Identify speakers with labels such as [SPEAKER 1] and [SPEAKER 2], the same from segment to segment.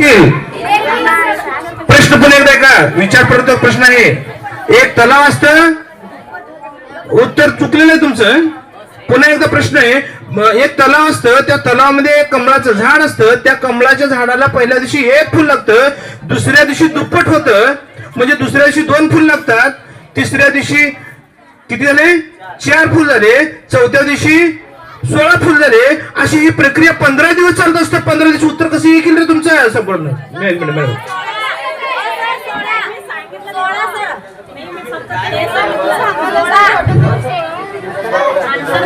[SPEAKER 1] की प्रश्न पुन्हा एकदा का विचारपूर्वक प्रश्न आहे. एक तलाव असत. उत्तर चुकलेलं आहे तुमचं. पुन्हा एकदा प्रश्न आहे. एक तलाव असतं त्या तलावामध्ये एक कमळाचं झाड असतं. त्या कमळाच्या झाडाला पहिल्या दिवशी एक फुल लागतं. दुसऱ्या दिवशी दुप्पट होतं. म्हणजे दुसऱ्या दिवशी दोन फुल लागतात. तिसऱ्या दिवशी किती झाले? चार फुल झाले. चौथ्या दिवशी सोळा फुल झाले अशी ही प्रक्रिया पंधरा दिवस चालत असतं. पंधरा दिवस उत्तर कसं येईल रे तुमचं? संपूर्ण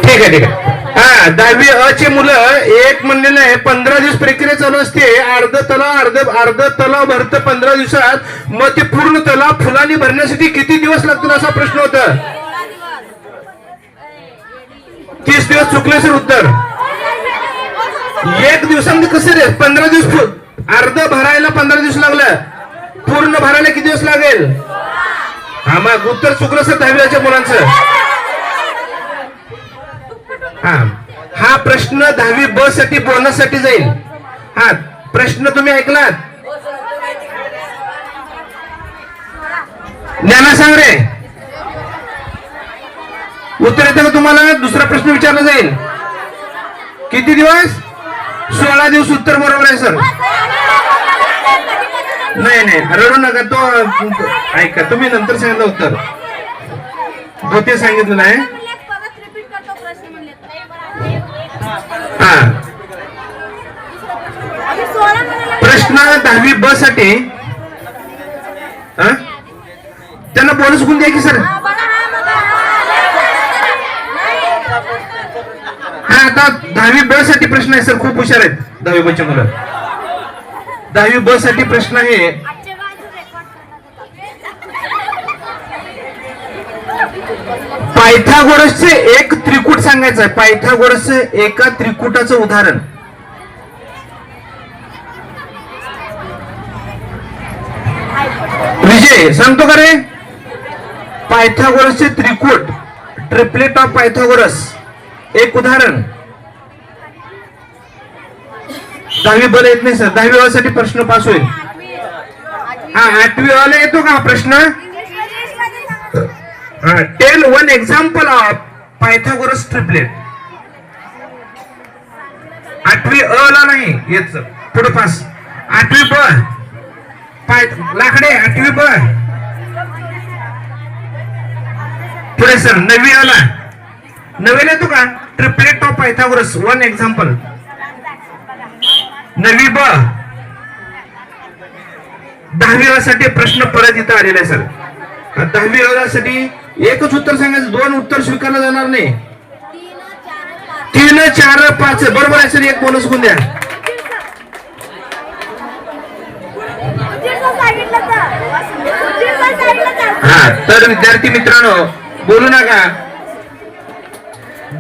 [SPEAKER 1] ठीक आहे ठीक आहे. हा दहावी अ चे मुलं एक म्हणलेलं आहे पंधरा दिवस प्रक्रिया चालू असते. अर्ध तलाव अर्ध अर्ध तलाव भरतं पंधरा दिवसात. मग ते पूर्ण तलाव फुलांनी भरण्यासाठी किती दिवस लागतील असा प्रश्न होता? तीस दिवस चुकले सर उत्तर. एक दिवसामध्ये कसं रे? पंधरा दिवस अर्ध भरायला पंधरा दिवस लागला. पूर्ण भरायला किती दिवस लागेल? हा मग उत्तर चुकलं सर दहावीच्या मुलांचं. हा हा प्रश्न दहावी ब साठी बोनससाठी जाईल. हा प्रश्न तुम्ही ऐकलात? ज्ञाना सांग रे. उत्तर येतं का तुम्हाला? दुसरा प्रश्न विचारला जाईल. किती दिवस? सोळा दिवस उत्तर बरोबर आहे सर. नाही नाही रडू नका. तो ऐका तुम्ही नंतर सांगितलं उत्तर. होते सांगितलं नाही? हा. प्रश्न दहावी ब साठी हा? त्यांना बोनस गुण द्या की सर? आता दहावी ब साठी प्रश्न आहे सर. खूप हुशार आहेत. दहावी ब मुलं. दहावी ब साठी प्रश्न आहे पायथागोरसचे एक त्रिकूट सांगायचं आहे. पायथागोरसचे एका त्रिकुटाचं उदाहरण. विजय सांगतो का रे? पायथागोरसचे त्रिकूट ट्रिपलेट ऑफ पायथागोरस. एक उदाहरण. दहावी बल येत नाही सर. दहावी वाल्यासाठी प्रश्न पास होईल. हा आठवी वाला येतो का हा प्रश्न? Tell one example of Pythagoras triplet आठवी अ ला नाही येत पुढे पास आठवी ब. पाय लाकडे आठवी ब. पुढे सर नववी आला. नवीन येतो का? Triplet of Pythagoras one example नवी ब दहावी प्रश्न परत इथं आलेला आहे सर. दहावी साठी एकच उत्तर सांगायचं दोन उत्तर स्वीकारलं जाणार नाही. तीन चार पाच. बरोबर आहे सर. एक बोनस गुण द्या. हा तर विद्यार्थी मित्रांनो बोलू नका.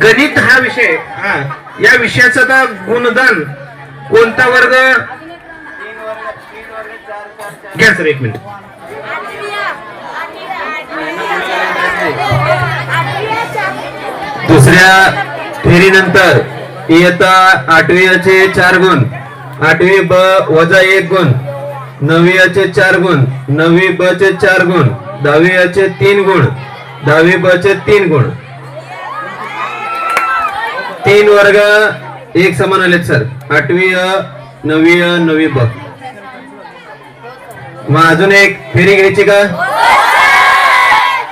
[SPEAKER 1] गणित हा विषय हा या विषयाचा आता गुणदान कोणता वर्ग? घ्या सर एक मिनिट.
[SPEAKER 2] दुसऱ्या फेरीनंतर इयत्ता आठवीचे चार गुण आठवी ब वजा एक गुण नववीचे चार गुण नववी ब चे चार गुण दहावीचे तीन गुण दहावी ब चे तीन गुण. तीन वर्ग एक समान आलेत सर. आठवी अ नवी अ नवी ब मग अजून एक फेरी घ्यायची का?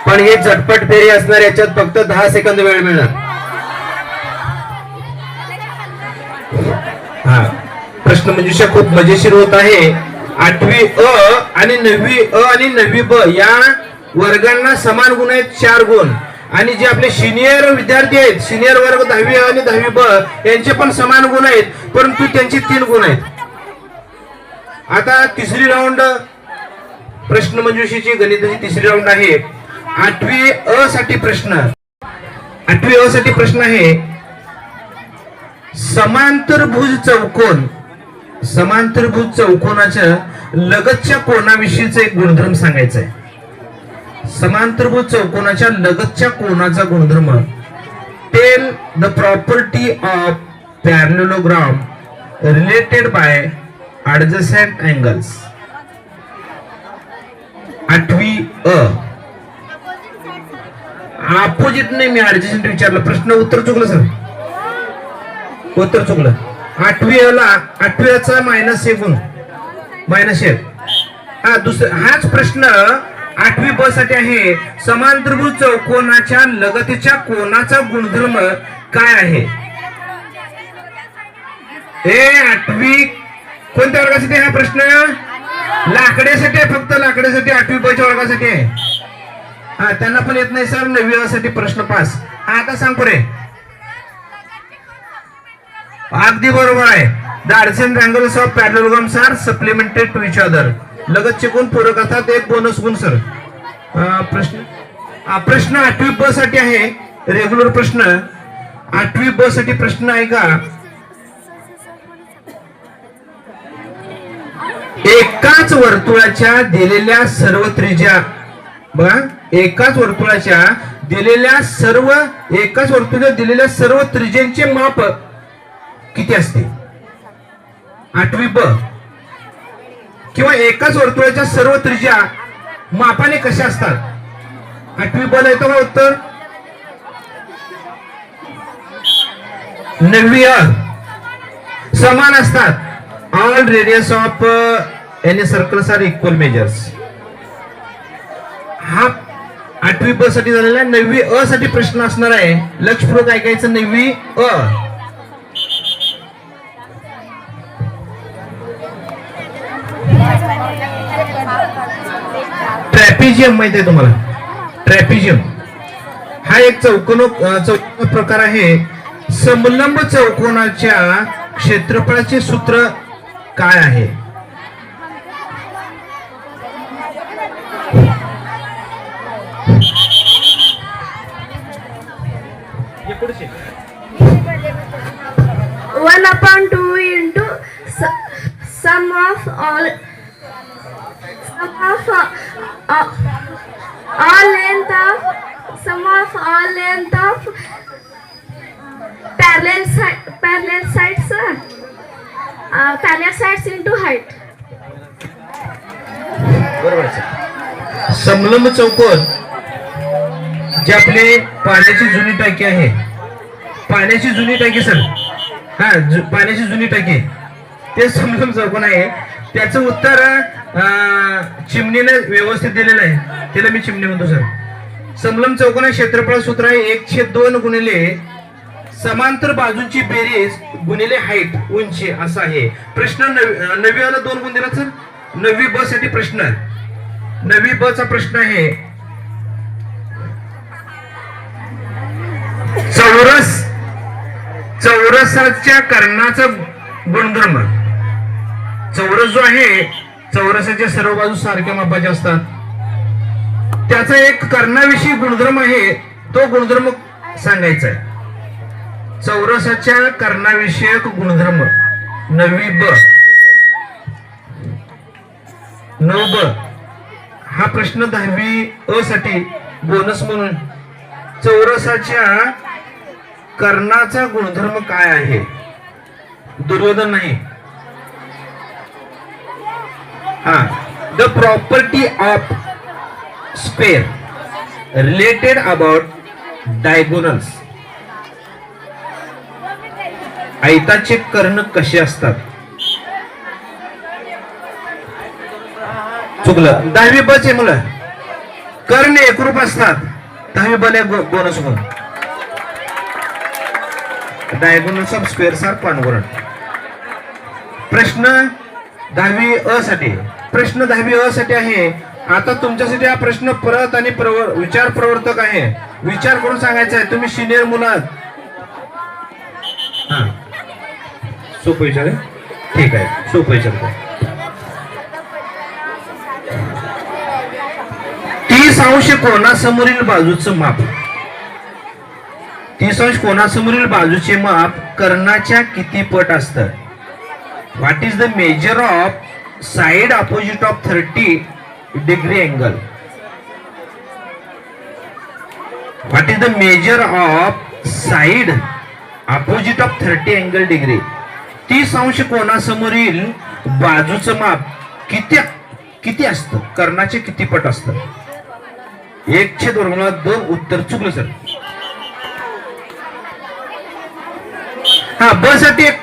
[SPEAKER 2] पण ही झटपट फेरी असणार याच्यात फक्त दहा सेकंद वेळ मिळणार.
[SPEAKER 1] हा. प्रश्न मंजुषा खूप मजेशीर होत आहे. आठवी अ आणि नववी अ आणि नववी ब या वर्गांना समान गुण आहेत चार गुण. आणि जे आपले सिनियर विद्यार्थी आहेत सिनियर वर्ग दहावी अ आणि दहावी ब यांचे पण समान गुण आहेत परंतु त्यांचे तीन गुण आहेत. आता तिसरी राऊंड प्रश्न मंजुषेची गणिताची तिसरी राऊंड आहे. आठवी अ साठी प्रश्न. आठवी अ साठी प्रश्न आहे समांतरभुज चौकोन. समांतरभुज चौकोनाच्या लगतच्या कोणाविषयीचा एक गुणधर्म सांगायचा आहे समांतरभुज चौकोनाच्या लगतच्या कोणाचा गुणधर्म. Tell the property of parallelogram related by adjacent angles आठवी अ. अपोजिट नाही मी ऍडजसेंट विचारलं. प्रश्न उत्तर चुकलं सर उत्तर चुकलं. आठवी अला ला आठवी मायनस एफ मायनस एक. हा दुसरा हाच प्रश्न आठवी ब आहे. आहे त्रिभुज चौकोनाच्या लगतीच्या कोणाचा गुणधर्म काय आहे? हे आठवी. कोणत्या वर्गासाठी हा प्रश्न? लाकड्यासाठी आहे फक्त लाकड्यासाठी आठवी ब वर्गासाठी आहे. हा त्यांना पण येत नाही सर. नववीसाठी प्रश्न पास. हा आता सांग पुढे. अगदी बरोबर आहे. The adjacent angles of parallelograms are supplemented to each other लगतचे गुण पूरक असतात एक बोनस गुण सर प्रश्न? हा, प्रश्न आठवी ब साठी आहे. रेग्युलर प्रश्न. आठवी ब साठी प्रश्न आहे का? एकाच वर्तुळाच्या दिलेल्या सर्व त्रिज्या. बघा एकाच वर्तुळाच्या दिलेल्या सर्व एकाच वर्तुळाच्या दिलेल्या सर्व त्रिज्यांचे माप किती असते आठवी ब. किंवा एकाच वर्तुळाच्या सर्व त्रिज्या मापाने कशा असतात? आठवी बल येतो का उत्तर? नववी अ समान असतात. All radius of any circles are equal measures हा आठवी ब साठी झालेला आहे. नववी अ साठी प्रश्न असणार आहे. लक्षपूर्वक ऐकायचं नववी अ. ट्रॅपिजियम माहिती आहे तुम्हाला? ट्रॅपिजियम. हा एक चौकोन चौकोन प्रकार आहे. समलंब चौकोनाच्या क्षेत्रफळाचे सूत्र काय आहे?
[SPEAKER 3] One upon two into sum of all all sum of uh, uh, all length of sum of all length of parallel side parallel sides uh, parallel sides into height
[SPEAKER 1] बरोबर समलंब चौकोन जे आपले पाण्याची जुनी टाकी आहे पाण्याची जुनी टाकी सर हा जु- पाण्याची जुनी टाकी ते समलंब चौकोन आहे त्याचं उत्तर चिमणीने व्यवस्थित दिलेलं आहे. त्याला मी चिमणी म्हणतो सर. समलम चौकोन क्षेत्रफळ सूत्र आहे एक छेद दोन गुणिले समांतर बाजूंची बेरीज गुणिले हाईट उंची असं आहे. प्रश्न नवी नववीला दोन गुण दिला सर. नववी ब साठी प्रश्न. नववी ब चा प्रश्न आहे. चौरस चौरसाच्या कर्णाचा गुणधर्म. चौरस जो आहे चौरसाच्या सर्व बाजू सारख्या मापाच्या असतात. त्याचा एक कर्णाविषयी गुणधर्म आहे तो गुणधर्म सांगायचा आहे. चौरसाच्या कर्णाविषयक गुणधर्म नवी ब. नऊ ब. हा प्रश्न दहावी अ साठी बोनस म्हणून. चौरसाच्या कर्णाचा गुणधर्म काय आहे? दुर्योधन नाही. हा. The property of square related about diagonals आयताचे कर्ण कसे असतात? चुकलं. दहावी बचे मुलं. कर्ण एकरूप असतात. दहावी बले बोनस म्हणून. डायगोनल्स ऑफ स्क्वेअर्स आर पांडुरण प्रश्न दहावी अ साठी. प्रश्न दहावी अ साठी आहे. आता तुमच्यासाठी हा प्रश्न परत आणि प्रवर विचार प्रवर्तक आहे. विचार करून सांगायचा आहे. तुम्ही सिनियर मुलात. हा. सोपं विचार ठीक आहे. सोपं विचार तीस अंश कोणासमोरील बाजूचं माप? तीस अंश कोणासमोरील बाजूचे माप कर्णाच्या किती पट असतं what is the measure of side opposite of thirty degree angle what is the measure of side opposite of thirty angle degree तीस अंश कोणासमोरील बाजूचं माप किती किती असतं? कर्णाचे किती पट असत? एक छेद वर्गमुळात दोन उत्तर चुकलं सर. हा ब साठी एक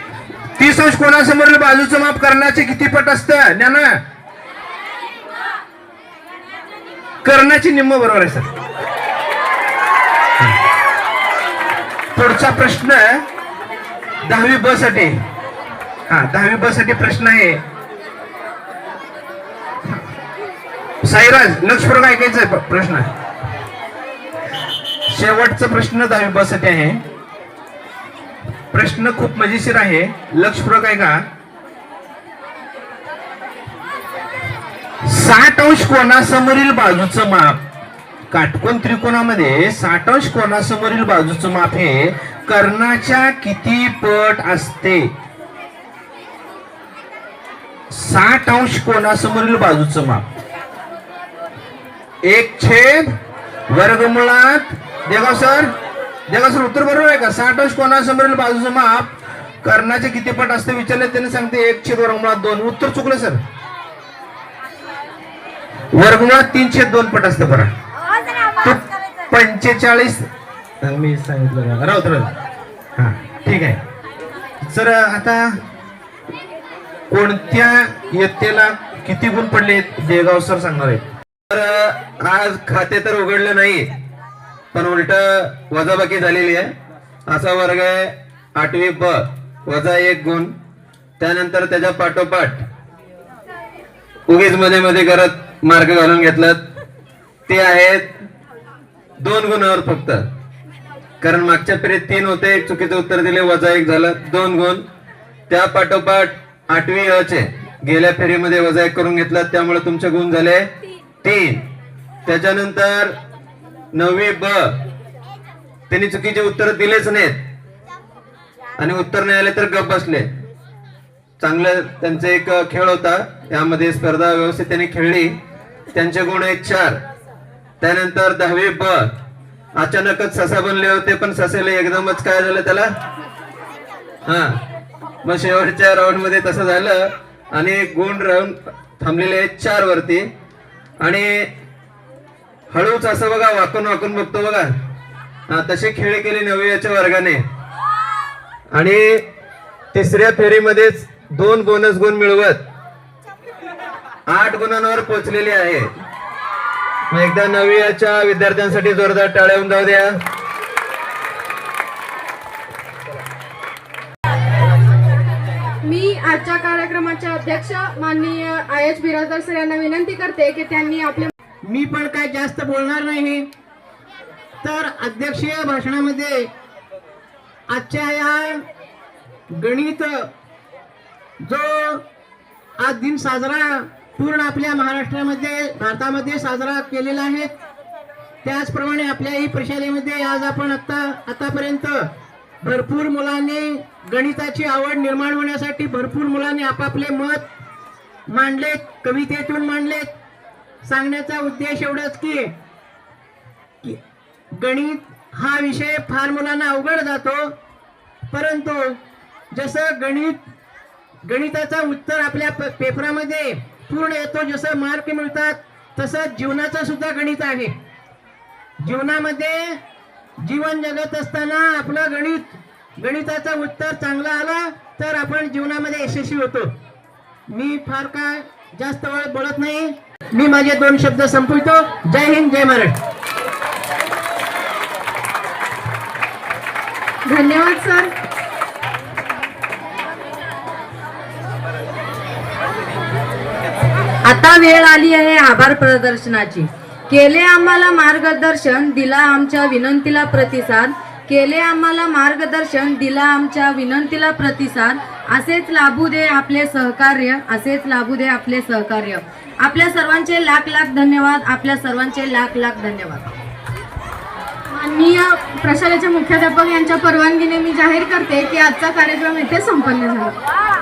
[SPEAKER 1] तीस अंश कोणासमोरील बाजूचं माप करण्याचे किती पट असतं? ज्ञान करण्याची निम्म बरोबर आहे सर. पुढचा प्रश्न दहावी ब साठी हा दहावी ब साठी प्रश्न आहे. साईराज लक्षपूर्वक ऐकायचं आहे प्रश्न. शेवटचा प्रश्न दहावी ब साठी आहे. प्रश्न खूप मजेशीर आहे. लक्षपूर्वक का साठ अंश कोणासमोरील बाजूचं माप? काटकोन त्रिकोणामध्ये साठ अंश कोणासमोरील बाजूचं माप हे कर्णाच्या किती पट असते? साठ अंश कोणासमोरील बाजूचं माप? एक छेद वर्गमुळात देगाव सर. सर उत्तर बरोबर आहे का? साठ अंश कोणासमोरील बाजूचं माप. कर्णाचे किती पट असते विचारले त्याने सांगते एक छेद वर्गमुळात दोन. उत्तर चुकलं सर. वर्गमुळात तीन छेद दोन पट असते बरं. तो पंचेचाळीस मी सांगितलं राहत राहत हा ठीक आहे. सर आता कोणत्या इयत्तेला किती गुण पडले देगाव सर सांगणार आहेत.
[SPEAKER 2] तर आज खाते तर उघडलं नाही. पण उलट वजाबाकी झालेली आहे. असा वर्ग आहे आठवी ब वजा एक गुण. त्यानंतर त्याच्या पाठोपाठ उगीच मध्ये मध्ये करत मार्ग घालून घेतलात ते आहेत दोन गुणावर फक्त. कारण मागच्या फेरीत तीन होते एक चुकीचं उत्तर दिले वजा एक झालं दोन गुण. त्या पाठोपाठ आठवी अचे गेल्या फेरीमध्ये वजा एक करून घेतला. त्यामुळे तुमचे गुण झाले तीन. त्याच्यानंतर नववी ब. त्यांनी चुकीचे उत्तर दिलेच नाहीत. आणि उत्तर नाही आले तर गप बसले. चांगलं त्यांचा एक खेळ होता. त्यामध्ये स्पर्धा व्यवस्थित त्यांनी खेळली. त्यांचे गुण आहेत चार. त्यानंतर दहावी ब. अचानकच ससा बनले होते पण ससेला एकदमच काय झालं त्याला? हा. मग शेवटच्या राऊंडमध्ये तसं झालं. आणि गुण राहून थांबलेले आहेत चार वरती आणि हळूच असं बघा वाकून वाकून बघतो बघा. हा तसे खेळ केले नवव्याच्या वर्गाने. आणि तिसऱ्या फेरीमध्येच दोन बोनस गुण मिळवत आठ गुणांवर पोहोचलेले आहे. मग एकदा नवव्याच्या विद्यार्थ्यांसाठी जोरदार टाळ्याहून जाऊ द्या.
[SPEAKER 4] मी आजच्या कार्यक्रमाच्या अध्यक्ष माननीय आय एच बिराजदार सर यांना विनंती करते की त्यांनी आपले
[SPEAKER 5] मी पण काय जास्त बोलणार नाही. तर अध्यक्षीय भाषणामध्ये आजच्या या गणित जो आज दिन साजरा पूर्ण आपल्या महाराष्ट्रामध्ये भारतामध्ये साजरा केलेला आहे. त्याचप्रमाणे आपल्याही परिषदेमध्ये आज आपण आता आतापर्यंत भरपूर मुलांनी गणिताची आवड निर्माण होण्यासाठी भरपूर मुलांनी आपापले मत मांडलेत कवितेतून मांडलेत. सांगण्याचा उद्देश एवढाच की गणित हा विषय फार मुलांना अवघड जातो. परंतु जसं गणित गणिताचा उत्तर आपल्या पेपरामध्ये पूर्ण येतो जसं मार्क मिळतात तसं जीवनाचं सुद्धा गणित आहे. जीवनामध्ये जीवन जगत असताना आपलं गणित गणिताचं उत्तर चांगलं आलं तर आपण जीवनामध्ये यशस्वी होतो. मी फार काय जास्त वेळ बोलत नाही. मी माझे दोन शब्द संपवितो. जय हिंद जय महाराष्ट्र
[SPEAKER 4] धन्यवाद सर.
[SPEAKER 6] आता वेळ आली आहे आभार प्रदर्शनाची. केले आम्हाला मार्गदर्शन दिला आमच्या विनंतीला प्रतिसाद. केले आम्हाला मार्गदर्शन दिला आमच्या विनंतीला प्रतिसाद. असेच लाभू दे आपले सहकार्य असेच लाभू दे आपले सहकार्य. आपल्या सर्वांचे लाख लाख धन्यवाद आपल्या सर्वांचे लाख लाख धन्यवाद.
[SPEAKER 4] माननीय प्रशालेचे मुख्याध्यापक यांच्या परवानगीने मी जाहीर करते की आजचा कार्यक्रम इथे संपन्न झाला.